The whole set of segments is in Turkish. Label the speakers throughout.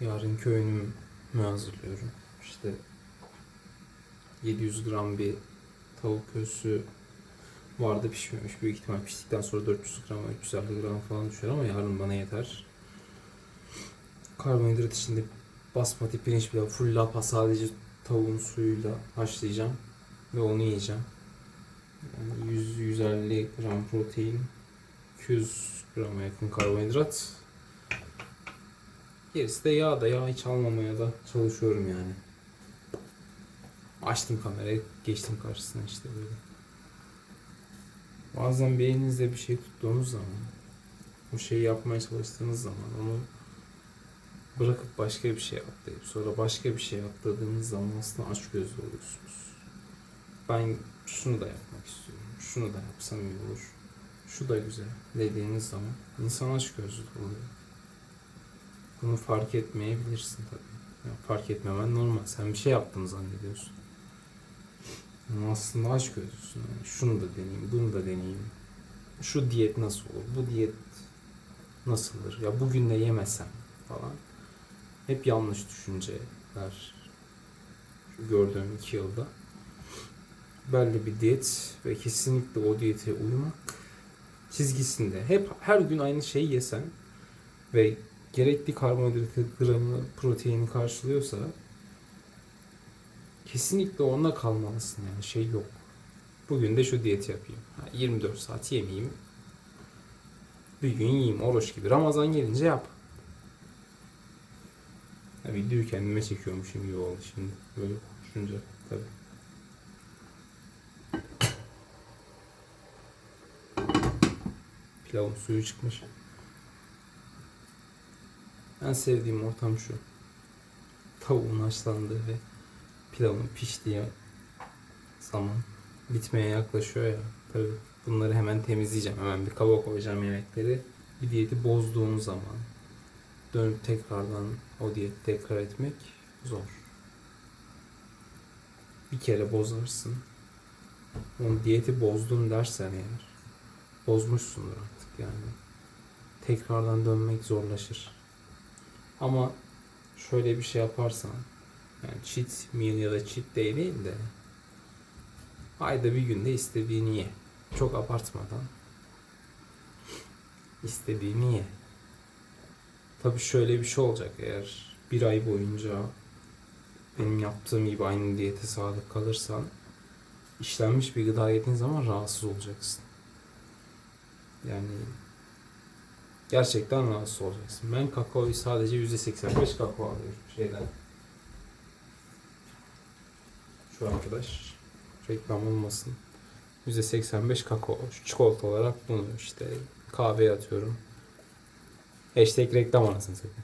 Speaker 1: Yarınki öğünümü hazırlıyorum. İşte 700 gram bir tavuk göğsü vardı pişmemiş. Büyük ihtimal piştikten sonra 400 gram, 350 gram falan düşer ama yarın bana yeter. Karbonhidrat içinde basmati pirinç pilavı full lapa sadece tavuğun suyuyla haşlayacağım ve onu yiyeceğim. Yani 100-150 gram protein, 200 grama yakın karbonhidrat. Gerisi de yağ da yağ hiç almamaya da çalışıyorum yani. Açtım kamerayı, geçtim karşısına işte böyle. Bazen beyninizde bir şey tuttuğunuz zaman, o şeyi yapmaya çalıştığınız zaman onu bırakıp başka bir şey atlayıp sonra başka bir şey atladığınız zaman aslında açgözlü oluyorsunuz. Ben şunu da yapmak istiyorum, şunu da yapsam iyi olur, şu da güzel dediğiniz zaman insan açgözlü oluyor. Bunu fark etmeyebilirsin tabii. Yani fark etmemen normal. Sen bir şey yaptığını zannediyorsun. Ama aslında aşk gözlüsün. Yani şunu da deneyeyim, bunu da deneyeyim. Şu diyet nasıl olur? Bu diyet nasıldır? Ya bugün de yemesem falan. Hep yanlış düşünceler. Şu gördüğüm iki yılda. Belli bir diyet ve kesinlikle o diyete uymak çizgisinde. Hep her gün aynı şeyi yesen ve gerekli karbonhidratı gramı proteini karşılıyorsa kesinlikle onunla kalmalısın yani şey yok. Bugün de şu diyeti yapayım. Ha, 24 saat yemeyeyim. Bir gün yiyeyim oruç gibi. Ramazan gelince yap. Ha, videoyu kendime çekiyormuşum gibi oldu şimdi. Böyle konuşunca tabii. Pilavın suyu çıkmış. En sevdiğim ortam şu. Tavuğun haşlandığı ve pilavın piştiği zaman bitmeye yaklaşıyor ya. Tabii bunları hemen temizleyeceğim. Hemen bir kaba koyacağım yemekleri. Bir diyeti bozduğun zaman dönüp tekrardan o diyeti tekrar etmek zor. Bir kere bozarsın. Onu diyeti bozdun dersen eğer bozmuşsundur artık yani. Tekrardan dönmek zorlaşır. Ama şöyle bir şey yaparsan yani cheat meal ya da cheat day değil de ayda bir günde istediğini ye. Çok abartmadan istediğini ye. Tabii şöyle bir şey olacak eğer bir ay boyunca benim yaptığım gibi aynı diyete sadık kalırsan işlenmiş bir gıda yediğin zaman rahatsız olacaksın. Yani gerçekten rahatsız olacaksın. Ben kakaoyu sadece %85 kakao alıyorum şeyden. Şu arkadaş reklam olmasın. %85 kakao. Şu çikolata olarak bunu işte kahveye atıyorum. Hashtag reklam anasını satayım.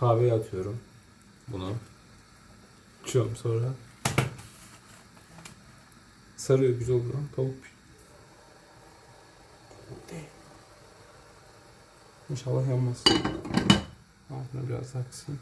Speaker 1: Kahveye atıyorum bunu. İçiyorum sonra. Sarıyor güzel oluyor. Tavuk İnşallah yanmaz. Altına biraz aksın.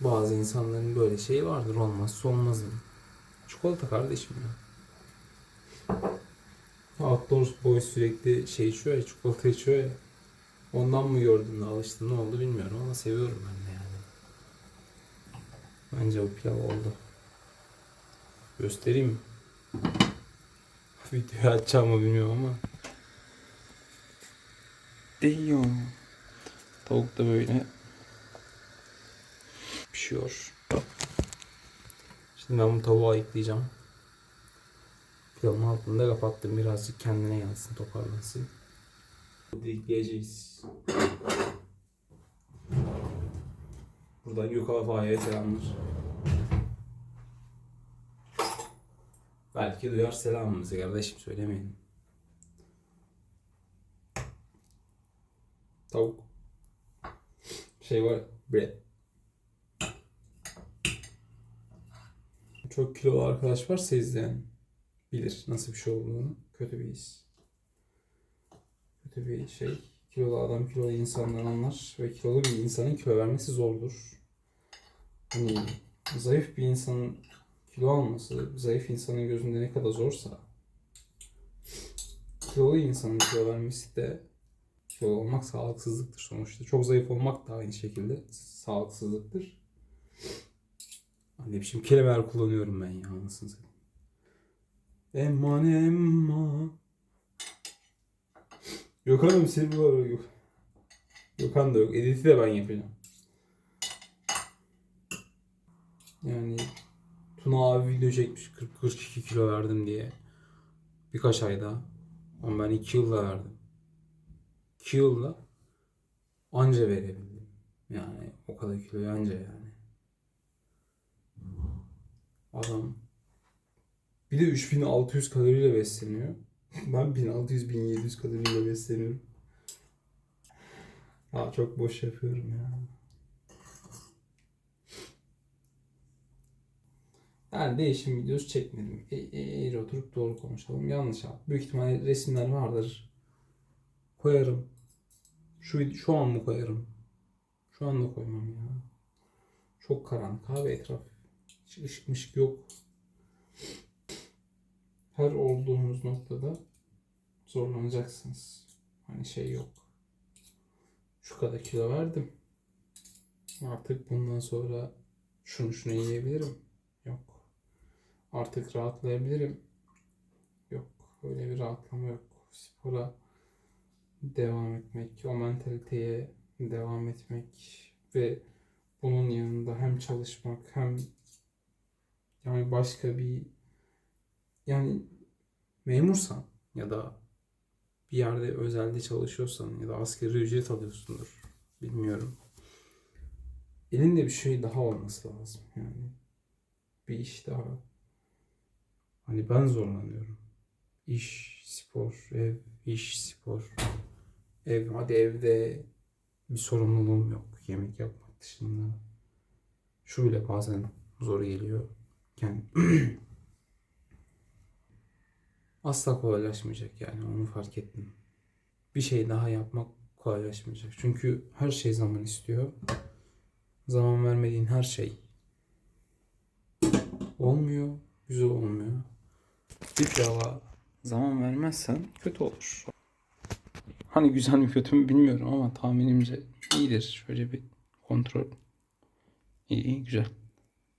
Speaker 1: Bazı insanların böyle şeyi vardır. Olmazsa olmazım. Çikolata kardeşim ya. Outdoors boy sürekli şey içiyor ya, çikolata içiyor ya. Ondan mı gördün de alıştın ne oldu bilmiyorum ama seviyorum ben de yani. Bence bu pilav oldu. Göstereyim mi? Videoyu açacağım mı bilmiyorum ama. Değiyor. Tavuk da böyle pişiyor. Şimdi ben bu tavuğu ayıklayacağım. Pilavın altını da kapattım. Birazcık kendine gelsin, toparlansın. Dikleyeceğiz. Buradan Gökhan Fahiye selamlar. Belki duyar selamımızı kardeşim söylemeyin. Tavuk. Şey var. Bre. Çok kilolu arkadaş varsa izleyen bilir nasıl bir şey olduğunu. Kötü bir his. Kötü bir şey. Kilolu adam kilolu insandan anlar ve kilolu bir insanın kilo vermesi zordur. Hani zayıf bir insanın kilo alması, zayıf insanın gözünde ne kadar zorsa kilolu insanın kilo vermesi de kilo olmak sağlıksızlıktır sonuçta. Çok zayıf olmak da aynı şekilde sağlıksızlıktır. Ne biçim kelimeler kullanıyorum ben ya anasını satayım. Emman emma. Gökhan'ım seni bu yok. Gökhan da yok. Edit'i de ben yapacağım. Yani Tuna abi video çekmiş 40-42 kilo verdim diye. Birkaç ayda. Ama ben 2 yılda verdim. 2 yılda anca verebildim. Yani o kadar kilo anca yani. Adam bir de 3600 kaloriyle besleniyor. Ben 1600-1700 kaloriyle besleniyorum. Aa, çok boş yapıyorum ya. Yani değişim videosu çekmedim. E, e, eğri oturup doğru konuşalım. Yanlış abi. Büyük ihtimalle resimler vardır. Koyarım. Şu, şu an mı koyarım? Şu anda koymam ya. Çok karanlık abi etraf. Hiç ışık mışık yok. Her olduğumuz noktada zorlanacaksınız. Hani şey yok. Şu kadar kilo verdim. Artık bundan sonra şunu şunu yiyebilirim. Yok. Artık rahatlayabilirim. Yok. Öyle bir rahatlama yok. Spora devam etmek, o mentaliteye devam etmek ve bunun yanında hem çalışmak hem yani başka bir yani memursan ya da bir yerde özelde çalışıyorsan ya da asgari ücret alıyorsundur. Bilmiyorum. Elinde bir şey daha olması lazım yani. Bir iş daha. Hani ben zorlanıyorum. İş, spor, ev, iş, spor. Ev, hadi evde bir sorumluluğum yok. Yemek yapmak dışında. Şu bile bazen zor geliyor. Yani asla kolaylaşmayacak yani onu fark ettim. Bir şey daha yapmak kolaylaşmayacak. Çünkü her şey zaman istiyor. Zaman vermediğin her şey olmuyor, güzel olmuyor. Bir pilava zaman vermezsen kötü olur. Hani güzel mi kötü mü bilmiyorum ama tahminimce iyidir. Şöyle bir kontrol. İyi, iyi güzel.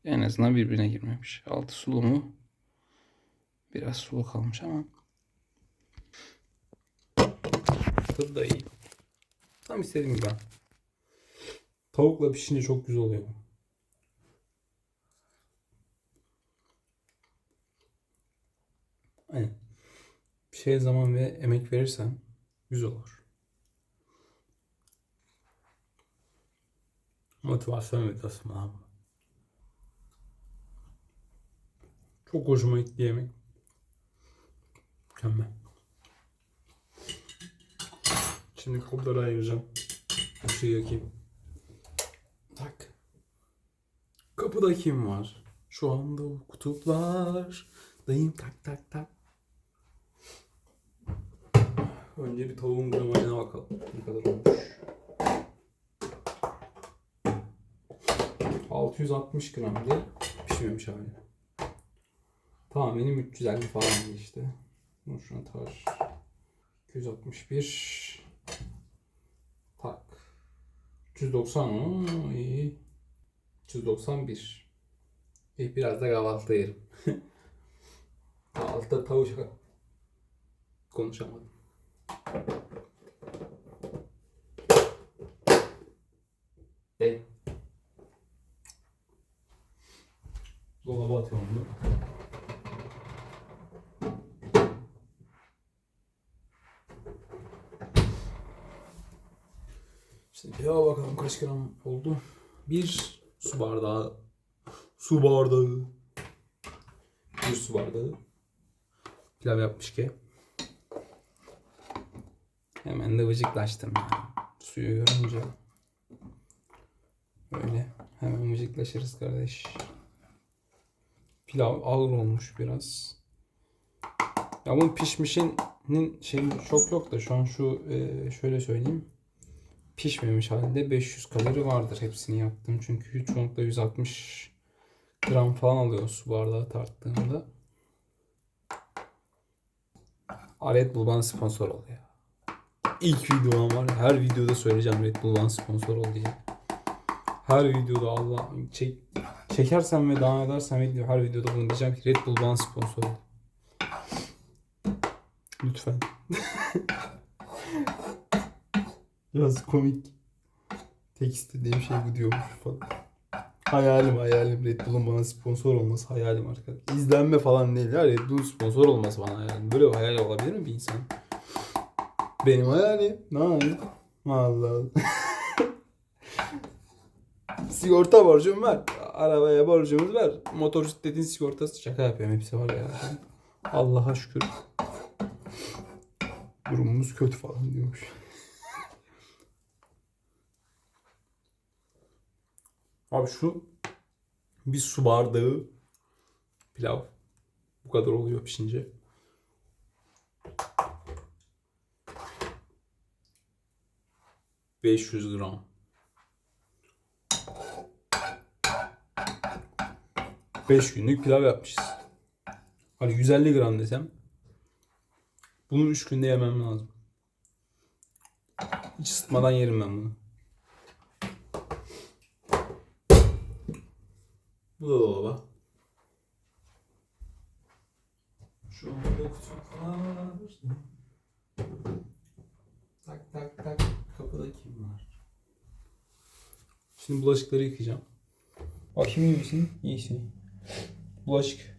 Speaker 1: En azından birbirine girmemiş. Altı sulu mu? Biraz sulu kalmış ama. Tadı da iyi. Tam istediğim gibi. Tavukla pişince çok güzel oluyor. Aynen. Bir şeye zaman ve emek verirsen güzel olur. Motivasyon videosu mu abi? Çok hoşuma gitti yemek. Mükemmel. Şimdi kopları ayıracağım. Işığı yakayım. Tak. Kapıda kim var? Şu anda kutuplar. Dayım tak tak tak. Önce bir tavuğun gramajına bakalım. Ne kadar olmuş. 660 gramdı. Pişmemiş hali. Tahminim 350 falan işte. Bunu şuna tar. 261. Tak. 390 o iyi. 391. İyi biraz da kahvaltı yerim. Kahvaltıda tavuk konuşamadım. Değil. Dolaba atıyorum bunu. Şimdi pilava bakalım kaç gram oldu. Bir su bardağı. Su bardağı. Bir su bardağı. Pilav yapmış ki. Hemen de vıcıklaştım yani. Suyu görünce. Böyle hemen vıcıklaşırız kardeş. Pilav ağır olmuş biraz. Ya bunun pişmişinin şeyi çok yok da şu an şu e, şöyle söyleyeyim. Pişmemiş halde 500 kalori vardır hepsini yaptım. Çünkü çoğunlukla 160 gram falan alıyor su bardağı tarttığımda. Red Bull bana sponsor oluyor. İlk videom var. Her videoda söyleyeceğim Red Bull bana sponsor ol diye. Her videoda Allah çek, çekersem ve devam edersem her videoda bunu diyeceğim ki Red Bull bana sponsor ol. Lütfen. Biraz komik. Tek istediğim şey bu diyormuş falan. Hayalim hayalim Red Bull'un bana sponsor olması hayalim arkadaşlar. İzlenme falan değil ya Red Bull'un sponsor olması bana hayalim. Böyle bir hayal olabilir mi bir insan? Benim hayalim. Ne hayal? Allah Allah. Sigorta borcum var. Arabaya borcumuz var. Motosikletin sigortası şaka yapıyorum. Hepsi var ya. Allah'a şükür. Durumumuz kötü falan diyormuş. Abi şu bir su bardağı pilav. Bu kadar oluyor pişince. ...500 gram. Beş günlük pilav yapmışız. Hani 150 gram desem... ...bunu 3 günde yemem lazım. Hiç ısıtmadan yerim ben bunu. Bu da dolaba. Şu anda kutular. Tak tak tak. Kapıda kim var? Şimdi bulaşıkları yıkayacağım. Bakayım iyi misin? İyisin. Bulaşık.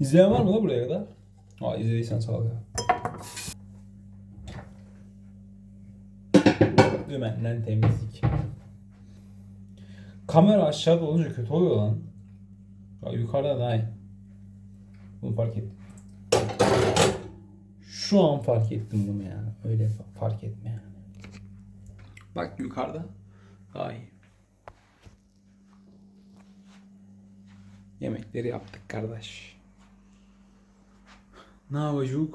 Speaker 1: İzleyen var mı da buraya kadar? Aa izlediysen sağ ol ya. Dümenden temizlik. Kamera aşağıda olunca kötü oluyor lan. Ya yukarıda daha iyi. Bunu fark ettim. Şu an fark ettim bunu ya. Öyle fa- fark etme. Bak yukarıda daha iyi. Yemekleri yaptık kardeş. Ne yapacağız?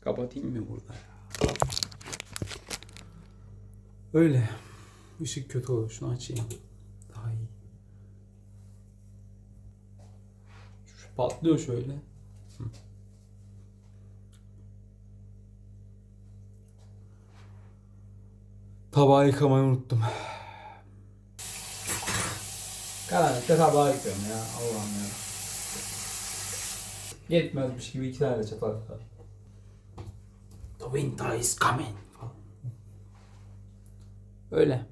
Speaker 1: Kapatayım mı burada? Öyle. Işık kötü olur. Şunu açayım. Daha iyi. Şu patlıyor şöyle. Tabağı yıkamayı unuttum. Karanlıkta tabağı yıkıyorum ya. Allah'ım ya. Yetmezmiş gibi iki tane de çatal var. The winter is coming. Öyle.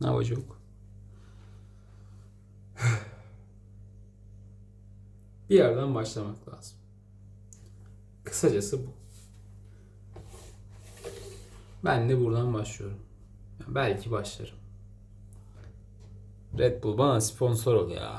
Speaker 1: Ne yapacak? Bir yerden başlamak lazım. Kısacası bu. Ben de buradan başlıyorum. Yani belki başlarım. Red Bull bana sponsor ol ya.